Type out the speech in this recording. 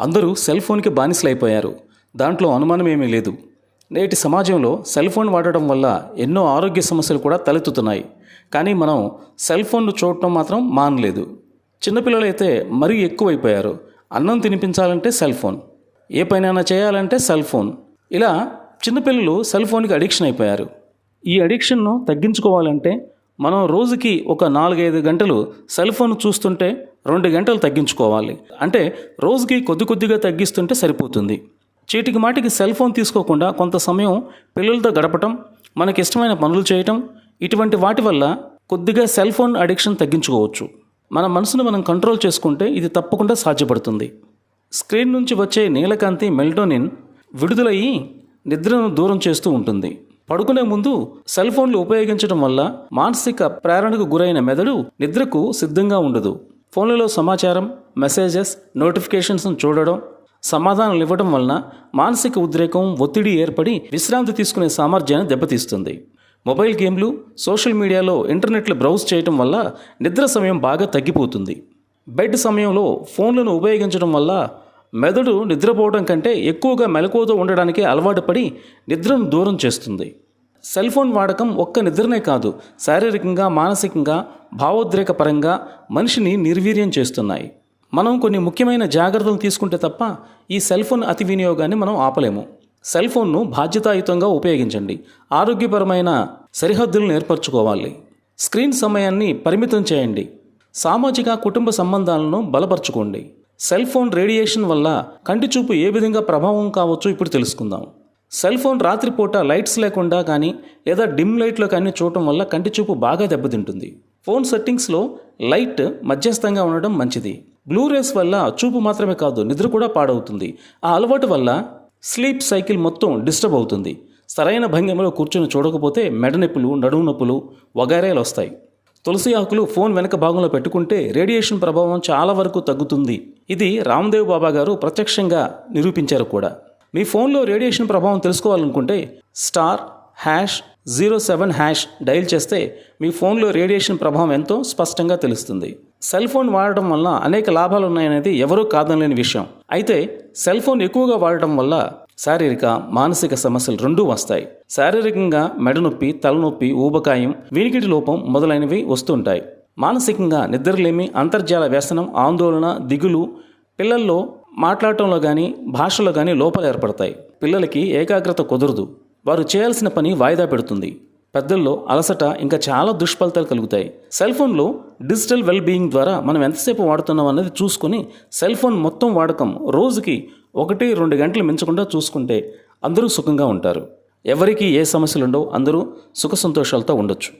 అందరూ సెల్ ఫోన్కి బానిసలైపోయారు. దాంట్లో అనుమానం ఏమీ లేదు. నేటి సమాజంలో సెల్ ఫోన్ వాడటం వల్ల ఎన్నో ఆరోగ్య సమస్యలు కూడా తలెత్తుతున్నాయి. కానీ మనం సెల్ ఫోన్ను చూడటం మాత్రం మానలేదు. చిన్నపిల్లలైతే మరీ ఎక్కువైపోయారు. అన్నం తినిపించాలంటే సెల్ ఫోన్. ఏ పైనైనా చేయాలంటే సెల్ ఫోన్. ఇలా చిన్నపిల్లలు సెల్ ఫోన్కి అడిక్షన్ అయిపోయారు. ఈ అడిక్షన్ను తగ్గించుకోవాలంటే మనం రోజుకి ఒక నాలుగైదు గంటలు సెల్ ఫోన్ చూస్తుంటే రెండు గంటలు తగ్గించుకోవాలి. అంటే రోజుకి కొద్ది కొద్దిగా తగ్గిస్తుంటే సరిపోతుంది. చీటికి మాటికి సెల్ ఫోన్ తీసుకోకుండా కొంత సమయం పిల్లలతో గడపటం మనకి ఇష్టమైన పనులు చేయటం ఇటువంటి వాటి వల్ల కొద్దిగా సెల్ ఫోన్ అడిక్షన్ తగ్గించుకోవచ్చు. మన మనసును మనం కంట్రోల్ చేసుకుంటే ఇది తప్పకుండా సాధ్యపడుతుంది. స్క్రీన్ నుంచి వచ్చే నీలకాంతి మెల్టోనిన్ విడుదలయ్యి నిద్రను దూరం చేస్తూ ఉంటుంది. పడుకునే ముందు సెల్ ఫోన్లు ఉపయోగించడం వల్ల మానసిక ప్రేరణకు గురైన మెదడు నిద్రకు సిద్ధంగా ఉండదు. ఫోన్లలో సమాచారం మెసేజెస్ నోటిఫికేషన్స్ చూడడం సమాధానాలు ఇవ్వడం వలన మానసిక ఉద్రేకం ఒత్తిడి ఏర్పడి విశ్రాంతి తీసుకునే సామర్థ్యాన్ని దెబ్బతీస్తుంది. మొబైల్ గేమ్లు సోషల్ మీడియాలో ఇంటర్నెట్లు బ్రౌజ్ చేయడం వల్ల నిద్ర సమయం బాగా తగ్గిపోతుంది. బెడ్ సమయంలో ఫోన్లను ఉపయోగించడం వల్ల మెదడు నిద్రపోవడం కంటే ఎక్కువగా మెలకువతో ఉండడానికి అలవాటు పడి నిద్రను దూరం చేస్తుంది. సెల్ ఫోన్ వాడకం ఒక్క నిద్రనే కాదు. శారీరకంగా మానసికంగా భావోద్రేకపరంగా మనిషిని నిర్వీర్యం చేస్తున్నాయి. మనం కొన్ని ముఖ్యమైన జాగ్రత్తలు తీసుకుంటే తప్ప ఈ సెల్ ఫోన్ అతి వినియోగాన్ని మనం ఆపలేము. సెల్ ఫోన్ను బాధ్యతాయుతంగా ఉపయోగించండి. ఆరోగ్యపరమైన సరిహద్దులను ఏర్పరచుకోవాలి. స్క్రీన్ సమయాన్ని పరిమితం చేయండి. సామాజిక కుటుంబ సంబంధాలను బలపరచుకోండి. సెల్ ఫోన్ రేడియేషన్ వల్ల కంటి చూపు ఏ విధంగా ప్రభావం కావచ్చో ఇప్పుడు తెలుసుకుందాం. సెల్ ఫోన్ రాత్రిపూట లైట్స్ లేకుండా కానీ లేదా డిమ్ లైట్లో కానీ చూడటం వల్ల కంటి చూపు బాగా దెబ్బతింటుంది. ఫోన్ సెట్టింగ్స్లో లైట్ మధ్యస్థంగా ఉండడం మంచిది. బ్లూ రేస్ వల్ల చూపు మాత్రమే కాదు నిద్ర కూడా పాడవుతుంది. ఆ అలవాటు వల్ల స్లీప్ సైకిల్ మొత్తం డిస్టర్బ్ అవుతుంది. సరైన భంగిమలో కూర్చొని చూడకపోతే మెడ నొప్పులు నడుము నొప్పులు వగైరాలు వస్తాయి. తులసి ఆకులు ఫోన్ వెనక భాగంలో పెట్టుకుంటే రేడియేషన్ ప్రభావం చాలా వరకు తగ్గుతుంది. ఇది రామ్దేవ్ బాబా గారు ప్రత్యక్షంగా నిరూపించారు కూడా. మీ ఫోన్లో రేడియేషన్ ప్రభావం తెలుసుకోవాలనుకుంటే star hash zero seven hash dial చేస్తే మీ ఫోన్లో రేడియేషన్ ప్రభావం ఎంతో స్పష్టంగా తెలుస్తుంది. సెల్ ఫోన్ వాడటం వల్ల అనేక లాభాలు ఉన్నాయనేది ఎవరూ కాదనలేని విషయం. అయితే సెల్ ఫోన్ ఎక్కువగా వాడటం వల్ల శారీరక మానసిక సమస్యలు రెండూ వస్తాయి. శారీరకంగా మెడనొప్పి తలనొప్పి ఊబకాయం వినికిడి లోపం మొదలైనవి వస్తుంటాయి. మానసికంగా నిద్రలేమి అంతర్జాల వ్యసనం ఆందోళన దిగులు పిల్లల్లో మాట్లాడటంలో కానీ భాషలో కానీ లోపాలు ఏర్పడతాయి. పిల్లలకి ఏకాగ్రత కుదరదు. వారు చేయాల్సిన పని వాయిదా పెడుతుంది. పెద్దల్లో అలసట ఇంకా చాలా దుష్ఫలితాలు కలుగుతాయి. సెల్ ఫోన్లో డిజిటల్ వెల్ బీయింగ్ ద్వారా మనం ఎంతసేపు వాడుతున్నాం అన్నది చూసుకొని సెల్ ఫోన్ మొత్తం వాడకం రోజుకి ఒకటి రెండు గంటలు మించకుండా చూసుకుంటే అందరూ సుఖంగా ఉంటారు. ఎవరికి ఏ సమస్యలు ఉండవు అందరూ సుఖ సంతోషాలతో ఉండొచ్చు.